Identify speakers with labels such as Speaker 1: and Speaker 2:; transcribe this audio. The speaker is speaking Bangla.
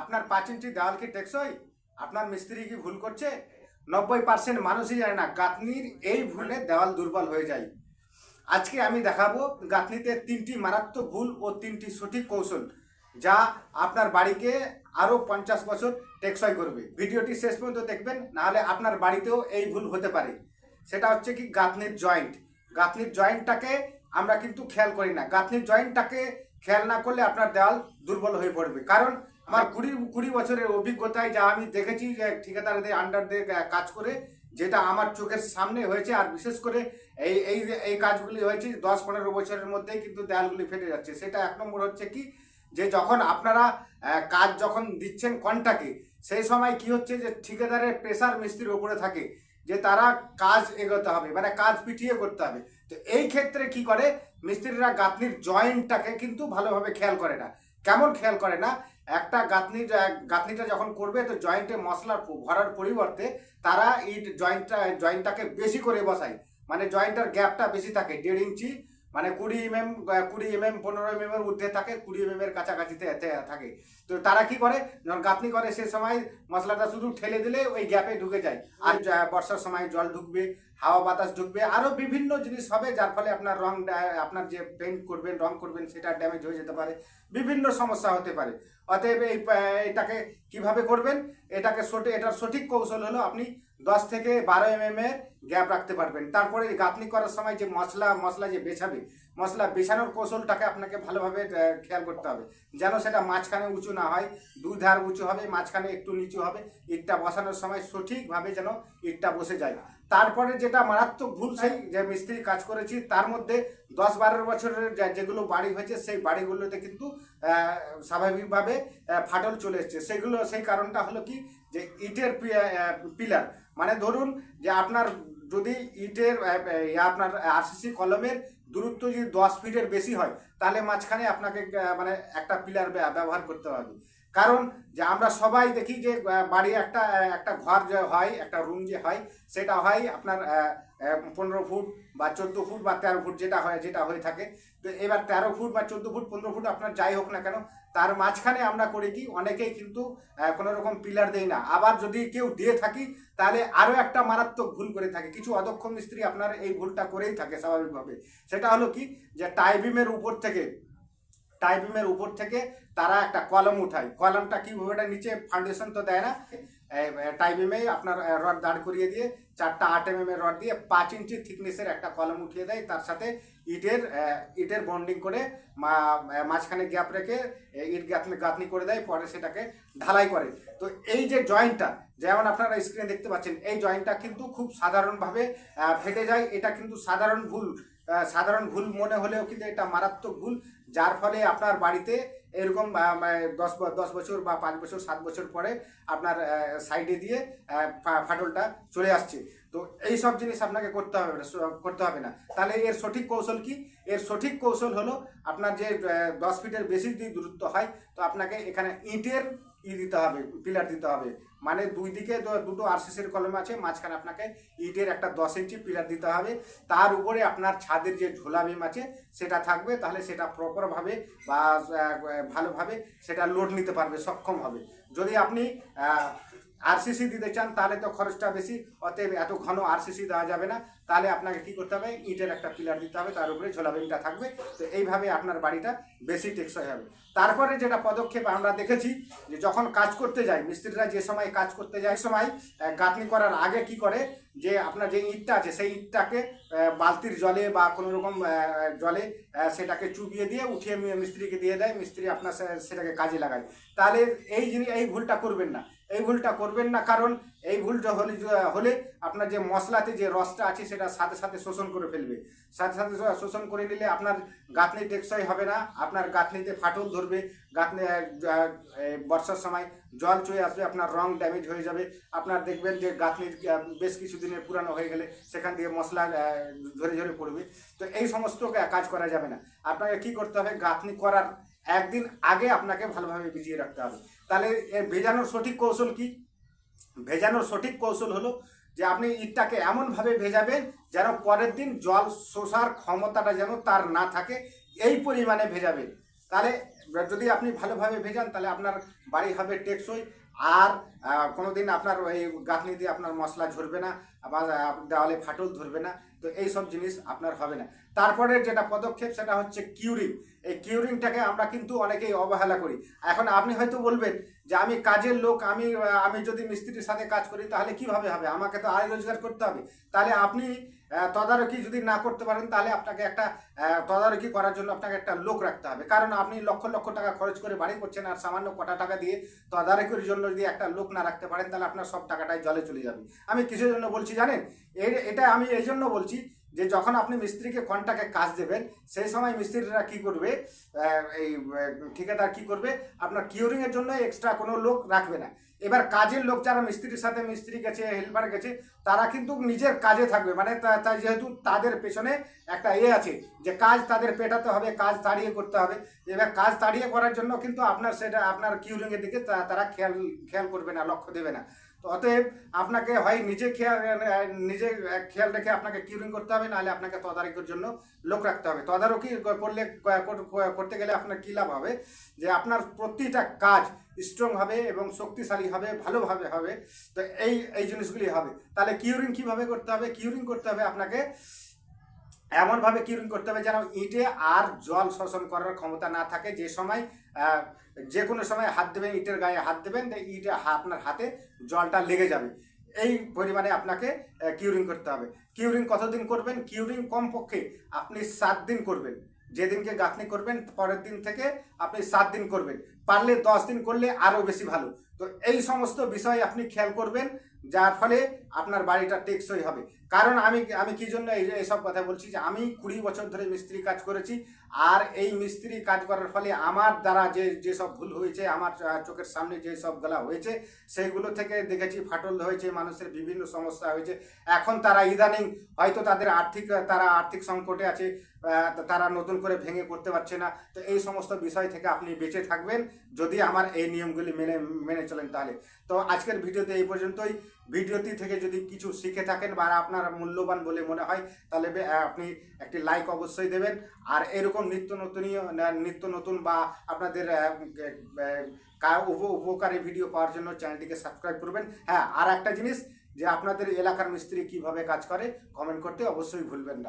Speaker 1: আপনার পাঁচ ইঞ্চি দেওয়াল কি টেকসই? আপনার মিস্ত্রি কি ভুল করছে? নব্বই পার্সেন্ট মানুষই জানে না, গাঁথনির এই ভুলে দেওয়াল দুর্বল হয়ে যায়। আজকে আমি দেখাবো গাঁথনিতে তিনটি মারাত্মক ভুল ও তিনটি সঠিক কৌশল, যা আপনার বাড়িকে আরও পঞ্চাশ বছর টেকসই করবে। ভিডিওটি শেষ পর্যন্ত দেখবেন, নাহলে আপনার বাড়িতেও এই ভুল হতে পারে। সেটা হচ্ছে কি গাঁথনির জয়েন্ট। গাঁথনির জয়েন্টটাকে আমরা কিন্তু খেয়াল করি না। গাঁথনির জয়েন্টটাকে খেয়াল না করলে আপনার দেওয়াল দুর্বল হয়ে পড়বে। কারণ আমার কুড়ি কুড়ি বছরের অভিজ্ঞতায় যা আমি দেখেছি যে ঠিকাদারদের আন্ডার দিয়ে কাজ করে, যেটা আমার চোখের সামনে হয়েছে, আর বিশেষ করে এই এই এই কাজগুলি হয়েছে, দশ, পনেরো বছরের মধ্যেই কিন্তু দেয়ালগুলি ফেটে যাচ্ছে। সেটা এক নম্বর হচ্ছে কি, যে যখন আপনারা কাজ যখন দিচ্ছেন কন্টাকে, সেই সময় কি হচ্ছে যে ঠিকাদারের প্রেসার মিস্ত্রির উপরে থাকে, যে তারা কাজ এগোতে হবে মানে কাজ পিটিয়ে করতে হবে। তো এই ক্ষেত্রে কি করে, মিস্ত্রিরা গাঁথনির জয়েন্টটাকে কিন্তু ভালোভাবে খেয়াল করে না। কেমন খেয়াল করে না? একটা গাঁথনি, গাঁথনিটা যখন করবে তো জয়েন্টে মশলা ভরার পরিবর্তে তারা ইট জয়েন্টটা জয়েন্টটাকে বেশি করে বসায়। মানে জয়েন্টের গ্যাপটা বেশি থাকে, দেড় ইঞ্চি মানে কুড়ি এমএম কুড়ি এমএম পনেরো এমএম এর ঊর্ধ্বে থাকে, কুড়ি এমএম এর কাছাকাছিতে থাকে। তো তারা কি করে? যখন গাঁথনি করে, সে সময় মশলাটা শুধু ঠেলে দিলে ওই গ্যাপে ঢুকে যায়। আর বর্ষার সময় জল ঢুকবে, হাওয়া বাতাস ঢুকবে আরও বিভিন্ন জিনিস হবে, যার ফলে আপনার রং আপনার যে পেন্ট করবেন, রং করবেন, সেটা ড্যামেজ হয়ে যেতে পারে। বিভিন্ন সমস্যা হতে পারে। অতএব এই, এটাকে কীভাবে করবেন? এটাকে সঠিক, এটার সঠিক কৌশল হলো আপনি দশ থেকে বারো এম এর গ্যাপ রাখতে পারবেন। তারপরে গাঁথনি করার সময় যে মশলা মশলা যে বেছাবে, মশলা বেছানোর কৌশলটাকে আপনাকে ভালোভাবে খেয়াল করতে হবে। যেন সেটা মাঝখানে উঁচু না হয়, দুই ধার উঁচু হবে, মাঝখানে একটু নিচু হবে, ইটটা বসানোর সময় সঠিকভাবে যেন ইটটা বসে যায়। তারপরে যেটা মারাত্মক ভুল সেই যে মিস্ত্রি কাজ করেছি তার মধ্যে দশ বারো বছরের যেগুলো বাড়ি হয়েছে সেই বাড়িগুলোতে কিন্তু স্বাভাবিকভাবে ফাটল চলে এসছে। সেগুলো সেই কারণটা হলো কি যে ইটের পিলার। মানে ধরুন যে আপনার যদি ইটের আপনার আরসিসি কলমের দূরত্ব যদি দশ ফিটের বেশি হয় তাহলে মাঝখানে আপনাকে মানে একটা পিলার ব্যবহার করতে হবে। কারণ যে আমরা সবাই দেখি যে বাড়ি একটা একটা ঘর যে হয়, একটা রুম যে হয়, সেটা হয় আপনার পনেরো ফুট বা চোদ্দ ফুট বা তেরো ফুট যেটা হয়, যেটা হয়ে থাকে। তো এবার তেরো ফুট বা চোদ্দ ফুট, পনেরো ফুট আপনার যাই হোক না কেন, তার মাঝখানে আমরা করি কি, অনেকেই কিন্তু কোনো রকম পিলার দেই না। আবার যদি কেউ দিয়ে থাকি, তাহলে আরও একটা মারাত্মক ভুল করে থাকে। কিছু অদক্ষ মিস্ত্রি আপনার এই ভুলটা করেই থাকে স্বাভাবিকভাবে। সেটা হলো কি, যে টাইবিমের উপর থেকে টাইবিমের উপর থেকে তারা একটা কলম উঠায়। কলমটা কীভাবে এটা নিচে ফাউন্ডেশন তো দেয় না টাইবিমেই আপনার রড দাঁড় করিয়ে দিয়ে চারটা আট এম এর রড দিয়ে পাঁচ ইঞ্চি থিকনেসের একটা কলম উঠিয়ে দেয়। তার সাথে ইটের ইটের বন্ডিং করে মাঝখানে গ্যাপ রেখে ইট গাঁথনি গাঁথনি করে দেয়, পরে সেটাকে ঢালাই করে। তো এই যে জয়েন্টটা যেমন আপনারা স্ক্রিনে দেখতে পাচ্ছেন, এই জয়েন্টটা কিন্তু খুব সাধারণভাবে ফেটে যায়। এটা কিন্তু সাধারণ ভুল সাধারণ ভুল মনে হলেও কিন্তু এটা মারাত্মক ভুল। যার ফলে আপনার বাড়িতে এরকম মানে দশ দশ বছর বা পাঁচ বছর, সাত বছর পরে আপনার সাইডে দিয়ে ফাটলটা চলে আসছে। তো এই সব জিনিস আপনাকে করতে হবে না করতে হবে না। তাহলে এর সঠিক কৌশল কি? এর সঠিক কৌশল হলো আপনার যে দশ ফিটের বেশি যদি দূরত্ব হয়, তো আপনাকে এখানে ইটের ই দিতে হবে, পিলার দিতে হবে। মানে দুই দিকে দুটো আরসিসির কলম আছে, মাঝখানে আপনাকে ইটের একটা দশ ইঞ্চি পিলার দিতে হবে। তার উপরে আপনার ছাদের যে ঝোলা বিম আছে, সেটা থাকবে। তাহলে সেটা প্রপারভাবে বা ভালোভাবে সেটা লোড নিতে পারবে, সক্ষম হবে। যদি আপনি আরসিসি দিতে চান, তাহলে তো খরচটা বেশি, অতএব এত ঘন আরসিসি দেওয়া যাবে না। তাহলে আপনাকে কি করতে হবে? ইটের একটা পিলার দিতে হবে, তার উপরে ঝোলা বিমটা থাকবে। তো এইভাবে আপনার বাড়িটা বেশি টেকসই হবে। তারপরে যেটা পদক্ষেপ আমরা দেখেছি, যে যখন কাজ করতে যায়, মিস্ত্রিরা যে সময় কাজ করতে যায় সময় গাঁথনি করার আগে কি করে? যে আপনার যে ইটটা আছে, সেই ইটটাকে বালতির জলে বা কোনো রকম জলে সেটাকে চুবিয়ে দিয়ে উঠিয়ে মিস্ত্রিকে দিয়ে দেয়। মিস্ত্রি আপনার সেটাকে কাজে লাগায়। তাহলে এই জিনিস, এই ভুলটা করবেন না। এই ভুলটা করবেন না কারণ এই ভুলটা হলে হলে আপনার যে মশলাতে যে রসটা আছে সেটা সাথে সাথে শোষণ করে ফেলবে। সাথে সাথে শোষণ করে নিলে আপনার গাঁথনি টেকসই হবে না আপনার গাঁথনিতে ফাটল ধরবে গাঁথনি বর্ষার সময় জল চয়ে আসবে আপনার রং ড্যামেজ হয়ে যাবে। আপনার দেখবেন যে গাঁথনির আহ, বেশ কিছুদিনের পুরানো হয়ে গেলে সেখান দিয়ে মশলা আহ, ঝরে পড়বে। তো এই সমস্ত কাজ করা যাবে না। আপনাকে কি করতে হবে? গাঁথনি করার একদিন আগে আপনাকে ভালোভাবে ভিজিয়ে রাখতে হবে। তাহলে ভেজানোর সঠিক কৌশল কি? ভেজানোর সঠিক কৌশল হলো যে আপনি ইটটাকে এমনভাবে ভেজাবেন যেন পরের দিন জল শোষার ক্ষমতাটা যেন তার না থাকে, এই পরিমাণে ভেজাবেন। তাহলে যদি আপনি ভালোভাবে ভেজান, তাহলে আপনার বাড়ি হবে টেকসই। আর কোনো দিন আপনার এই গাঁথনি দিয়ে আপনার মশলা ঝরবে না বা দেওয়ালে ফাটল ধরবে না। তো এই সব জিনিস আপনার হবে না। তারপরে যেটা পদক্ষেপ সেটা হচ্ছে কিউরিং এই কিউরিংটাকে আমরা কিন্তু অনেকেই অবহেলা করি। এখন আপনি হয়তো বলবেন যে আমি কাজের লোক, আমি আমি যদি মিস্ত্রির সাথে কাজ করি তাহলে কীভাবে হবে? আমাকে তো আয় রোজগার করতে হবে। তাহলে আপনি তদারকি যদি না করতে পারেন তাহলে আপনাকে একটা তদারকি করার জন্য আপনাকে একটা লোক রাখতে হবে। কারণ আপনি লক্ষ লক্ষ টাকা খরচ করে বাড়ি করছেন আর সামান্য কটা টাকা দিয়ে তদারকির জন্য যদি একটা লোক না রাখতে পারেন তাহলে আপনার সব টাকাটাই জলে চলে যাবে। আমি কিসের জন্য বলছি, জানেন? এটা আমি এই জন্য বলছি যে যখন আপনি মিস্ত্রিকে কন্টাকে কাজ দেবেন, সেই সময় মিস্ত্রিরা কি করবে এই ঠিকাদার কি করবে, আপনার কিউরিং এর জন্য এক্সট্রা কোনো লোক রাখবে না। এবার কাজের লোক যারা মিস্ত্রির সাথে মিস্ত্রি গেছে হেল্পার গেছে, তারা কিন্তু নিজের কাজে থাকবে। মানে যেহেতু তাদের পেছনে একটা এ আছে যে কাজ তাদের পেটাতে হবে, কাজ তাড়িয়ে করতে হবে। এবার কাজ তাড়িয়ে করার জন্য কিন্তু আপনার সেটা, আপনার কিউরিং এর দিকে তারা খেয়াল খেয়াল করবে না, লক্ষ্য দেবে না। তো অতএব আপনাকে হয় নিজে খেয়াল নিজে খেয়াল রেখে আপনাকে কিউরিং করতে হবে, নাহলে আপনাকে তদারকির জন্য লোক রাখতে হবে। তদারকি করলে করতে গেলে আপনার কী লাভ হবে? যে আপনার প্রতিটা কাজ স্ট্রং হবে এবং শক্তিশালী হবে, ভালোভাবে হবে, তো এই এই জিনিসগুলি হবে। তাহলে কিউরিং কীভাবে করতে হবে? কিউরিং করতে হবে আপনাকে এমনভাবে কিউরিং করতে হবে যেন ইটে আর জল শোষণ করার ক্ষমতা না থাকে। যে সময় যে কোনো সময় হাত দেবেন, ইটের গায়ে হাত দেবেন ইটে আপনার হাতে জলটা লেগে যাবে। এই পরিমাণে আপনাকে কিউরিং করতে হবে। কিউরিং কতদিন করবেন? কিউরিং কমপক্ষে আপনি সাত দিন করবেন। যেদিনকে গাঁথনি করবেন, পরের দিন থেকে আপনি সাত দিন করবেন। পারলে দশ দিন করলে আরও বেশি ভালো। তো এই সমস্ত বিষয় আপনি খেয়াল করবেন, যার ফলে আপনার বাড়িটা টেকসই হবে। কারণ আমি আমি কি জন্য এই এইসব কথা বলছি যে আমি কুড়ি বছর ধরে মিস্ত্রি কাজ করেছি আর এই মিস্ত্রি কাজ করার ফলে আমার দ্বারা যে যেসব ভুল হয়েছে, আমার চোখের সামনে যে সবগুলা হয়েছে, সেইগুলো থেকে দেখেছি ফাটল হয়েছে মানুষের বিভিন্ন সমস্যা হয়েছে। এখন তারা ইদানিং হয়তো তাদের আর্থিক, তারা আর্থিক সংকটে আছে তারা নতুন করে ভেঙে করতে পারছে না। তো এই সমস্ত বিষয় থেকে আপনি বেঁচে থাকবেন। যদি আমার এই নিয়মগুলি মেনে মেনে চলেন তাহলে। তো আজকের ভিডিওতে এই পর্যন্তই। ভিডিওটি থেকে যদি কিছু শিখে থাকেন বা আপনার মূল্যবান বলে মনে হয়, তাহলে আপনি একটি লাইক অবশ্যই দেবেন। আর এরকম নিত্য নতুনীয় নিত্য নতুন বা আপনাদের উপকারী ভিডিও পাওয়ার জন্য চ্যানেলটিকে সাবস্ক্রাইব করবেন। হ্যাঁ আর একটা জিনিস, যে আপনাদের এলাকার মিস্ত্রি কীভাবে কাজ করে কমেন্ট করতে অবশ্যই ভুলবেন না।